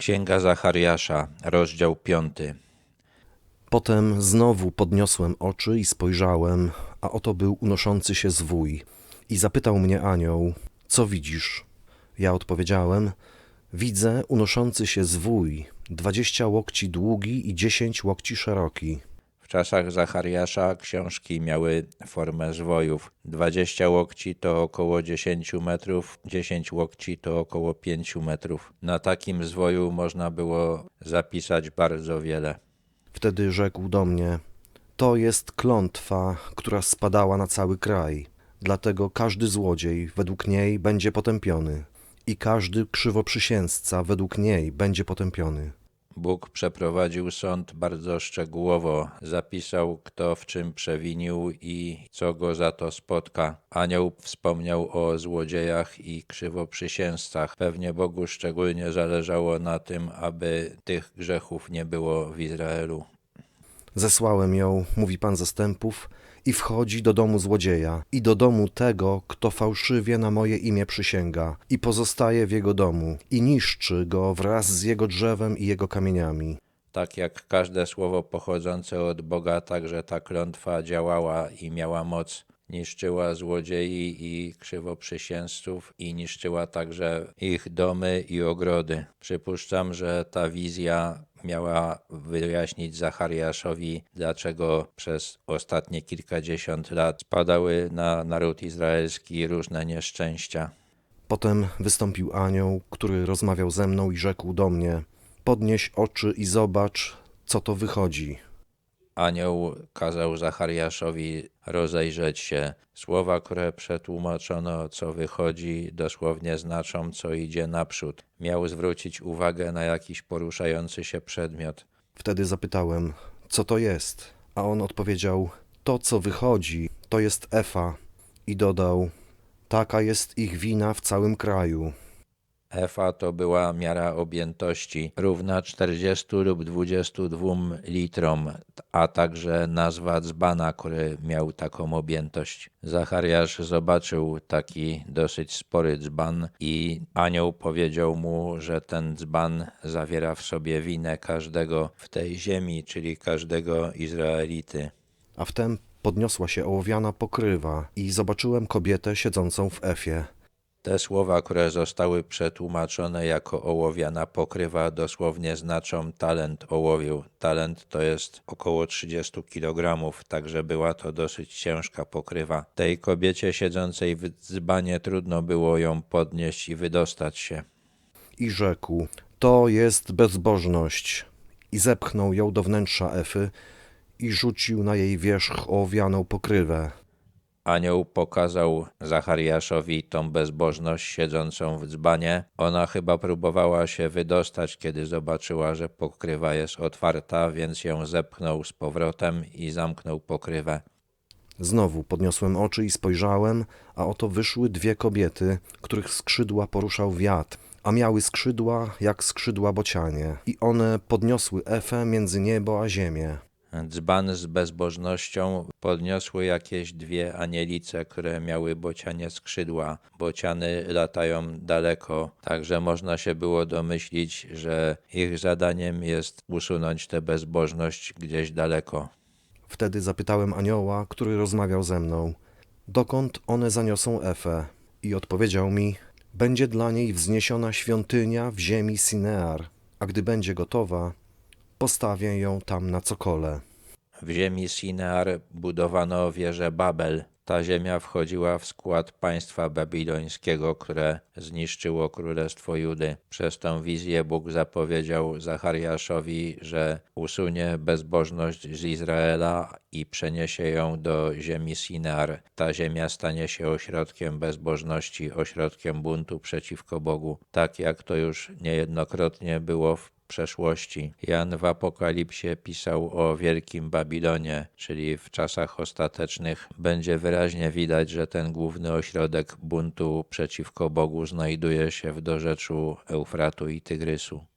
Księga Zachariasza, rozdział 5. Potem znowu podniosłem oczy i spojrzałem, a oto był unoszący się zwój. I zapytał mnie anioł, co widzisz? Ja odpowiedziałem, widzę unoszący się zwój, dwadzieścia łokci długi i dziesięć łokci szeroki. Czasach Zachariasza książki miały formę zwojów. 20 łokci to około 10 metrów, 10 łokci to około 5 metrów. Na takim zwoju można było zapisać bardzo wiele. Wtedy rzekł do mnie, to jest klątwa, która spadała na cały kraj. Dlatego każdy złodziej według niej będzie potępiony i każdy krzywoprzysięzca według niej będzie potępiony. Bóg przeprowadził sąd bardzo szczegółowo, zapisał kto w czym przewinił i co go za to spotka. Anioł wspomniał o złodziejach i krzywoprzysięzcach. Pewnie Bogu szczególnie zależało na tym, aby tych grzechów nie było w Izraelu. Zesłałem ją, mówi Pan zastępów, i wchodzi do domu złodzieja i do domu tego, kto fałszywie na moje imię przysięga i pozostaje w jego domu i niszczy go wraz z jego drzewem i jego kamieniami. Tak jak każde słowo pochodzące od Boga, także ta klątwa działała i miała moc. Niszczyła złodziei i krzywoprzysięzców i niszczyła także ich domy i ogrody. Przypuszczam, że ta wizja miała wyjaśnić Zachariaszowi, dlaczego przez ostatnie kilkadziesiąt lat spadały na naród izraelski różne nieszczęścia. Potem wystąpił anioł, który rozmawiał ze mną i rzekł do mnie: Podnieś oczy i zobacz, co to wychodzi. Anioł kazał Zachariaszowi rozejrzeć się. Słowa, które przetłumaczono, co wychodzi, dosłownie znaczą, co idzie naprzód. Miał zwrócić uwagę na jakiś poruszający się przedmiot. Wtedy zapytałem, co to jest? A on odpowiedział: To, co wychodzi, to jest Efa. I dodał: Taka jest ich wina w całym kraju. Efa to była miara objętości, równa 40 lub 22 litrom, a także nazwa dzbana, który miał taką objętość. Zachariasz zobaczył taki dosyć spory dzban i anioł powiedział mu, że ten dzban zawiera w sobie winę każdego w tej ziemi, czyli każdego Izraelity. A wtem podniosła się ołowiana pokrywa i zobaczyłem kobietę siedzącą w Efie. Te słowa, które zostały przetłumaczone jako ołowiana pokrywa, dosłownie znaczą talent ołowiu. Talent to jest około 30 kg, także była to dosyć ciężka pokrywa. Tej kobiecie siedzącej w dzbanie trudno było ją podnieść i wydostać się. I rzekł: To jest bezbożność. I zepchnął ją do wnętrza Efy i rzucił na jej wierzch ołowianą pokrywę. Anioł pokazał Zachariaszowi tą bezbożność siedzącą w dzbanie. Ona chyba próbowała się wydostać, kiedy zobaczyła, że pokrywa jest otwarta, więc ją zepchnął z powrotem i zamknął pokrywę. Znowu podniosłem oczy i spojrzałem, a oto wyszły dwie kobiety, których skrzydła poruszał wiatr, a miały skrzydła jak skrzydła bocianie. I one podniosły Efę między niebo a ziemię. Dzban z bezbożnością podniosły jakieś dwie anielice, które miały bocianie skrzydła. Bociany latają daleko, także można się było domyślić, że ich zadaniem jest usunąć tę bezbożność gdzieś daleko. Wtedy zapytałem anioła, który rozmawiał ze mną, dokąd one zaniosą Efę. I odpowiedział mi, będzie dla niej wzniesiona świątynia w ziemi Sinear, a gdy będzie gotowa, postawię ją tam na cokole. W ziemi Sinear budowano wieżę Babel. Ta ziemia wchodziła w skład państwa babilońskiego, które zniszczyło królestwo Judy. Przez tą wizję Bóg zapowiedział Zachariaszowi, że usunie bezbożność z Izraela i przeniesie ją do ziemi Sinear. Ta ziemia stanie się ośrodkiem bezbożności, ośrodkiem buntu przeciwko Bogu, tak jak to już niejednokrotnie było w przeszłości. Jan w Apokalipsie pisał o Wielkim Babilonie, czyli w czasach ostatecznych będzie wyraźnie widać, że ten główny ośrodek buntu przeciwko Bogu znajduje się w dorzeczu Eufratu i Tygrysu.